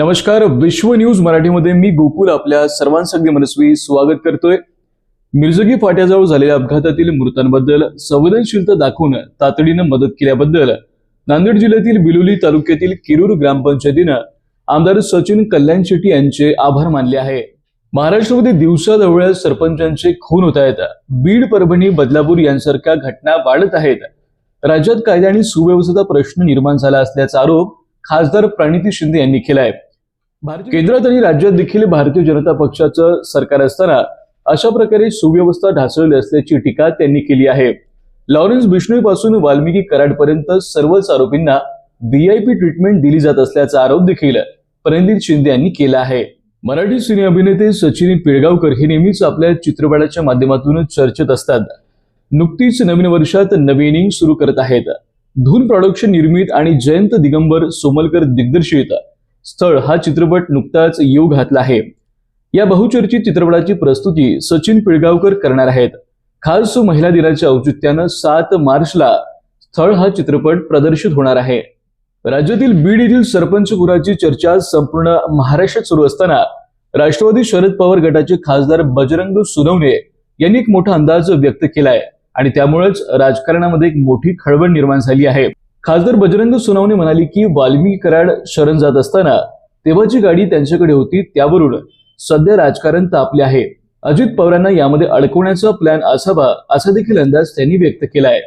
नमस्कार विश्व न्यूज मराठीमध्ये मी गोकुल आपल्या सर्वांसाठी मनस्वी स्वागत करतोय. मिरजगी फाट्याजवळ झालेल्या अपघातातील मृतांबद्दल संवेदनशीलता दाखवून तातडीनं मदत केल्याबद्दल नांदेड जिल्ह्यातील बिलोली तालुक्यातील किरूर ग्रामपंचायतीनं आमदार सचिन कल्याण शेट्टी यांचे आभार मानले आहे. महाराष्ट्रामध्ये दिवसाजवळ सरपंचांचे खून होत आहेत. बीड परभणी बदलापूर यांसारख्या घटना वाढत आहेत. राज्यात कायदा आणि सुव्यवस्थेचा प्रश्न निर्माण झाला असल्याचा आरोप खासदार प्रणिती शिंदे यांनी केला आहे केंद्रात आणि राज्यात देखील भारतीय जनता पक्षाचं सरकार असताना अशा प्रकारे सुव्यवस्था ढासळली असल्याची टीका त्यांनी केली आहे. लॉरेन्स बिश्नोई पासून वाल्मिकी कराडपर्यंत सर्वच आरोपींना व्हीआयपी ट्रीटमेंट दिली जात असल्याचा आरोप देखील प्रणित शिंदे यांनी केला आहे. मराठी सिने अभिनेते सचिन पिळगावकर हे नेहमीच आपल्या चित्रपटाच्या माध्यमातून चर्चेत असतात. नुकतीच नवीन वर्षात नवी इनिंग सुरू करत आहेत. धून प्रोडक्शन निर्मित आणि जयंत दिगंबर सोमलकर दिग्दर्शित स्थळ हा चित्रपट नुकताच येऊ घातला आहे. या बहुचर्चित चित्रपटाची प्रस्तुती सचिन पिळगावकर करणार आहेत. खास महिला दिनाच्या औचित्यानं सात मार्चला स्थळ हा चित्रपट प्रदर्शित होणार आहे. राज्यातील बीड येथील सरपंचपुराची चर्चा संपूर्ण महाराष्ट्रात सुरू असताना राष्ट्रवादी शरद पवार गटाचे खासदार बजरंग सुनवणे यांनी एक मोठा अंदाज व्यक्त केलाय आणि त्यामुळेच राजकारणामध्ये एक मोठी खळबळ निर्माण झाली आहे. खासदार बजरंग सोनावणे म्हणाले की वाल्मिकी कराड शरण जात असताना तेव्हाची गाडी त्यांच्याकडे होती त्यावरून सध्या राजकारण तापले आहे. अजित पवारांना यामध्ये अडकवण्याचा प्लॅन असावा असा देखील अंदाज त्यांनी व्यक्त केला आहे.